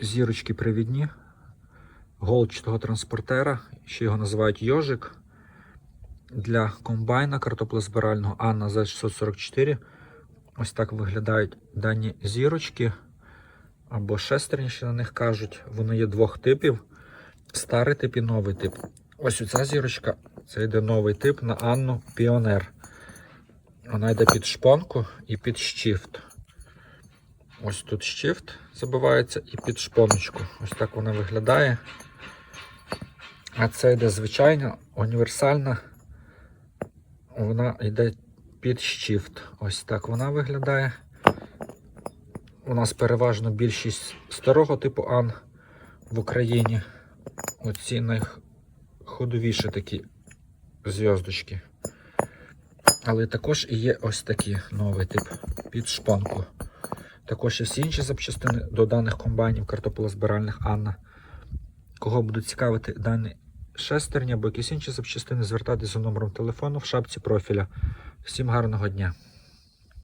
зірочки привідні голчатого транспортера, ще його називають йожик. Для комбайна картоплезбирального Анна Z644. Ось так виглядають дані зірочки або шестерні, ще на них кажуть. Вони є двох типів: старий тип і новий тип. Ось оця зірочка це йде новий тип на Анну Піонер. Вона йде під шпонку і під щифт. Ось тут щифт забивається і під шпоночку. Ось так вона виглядає. А це йде звичайна універсальна. Вона йде під щифт. Ось так вона виглядає. У нас переважно більшість старого типу Ан в Україні. Оці найходовіші такі зв'язочки. Але також і є ось такий новий тип під шпонку. Також є всі інші запчастини до даних комбайнів картополозбиральних Анна. Кого будуть цікавити дані шестерні або якісь інші запчастини, звертайтеся за номером телефону в шапці профіля. Всім гарного дня!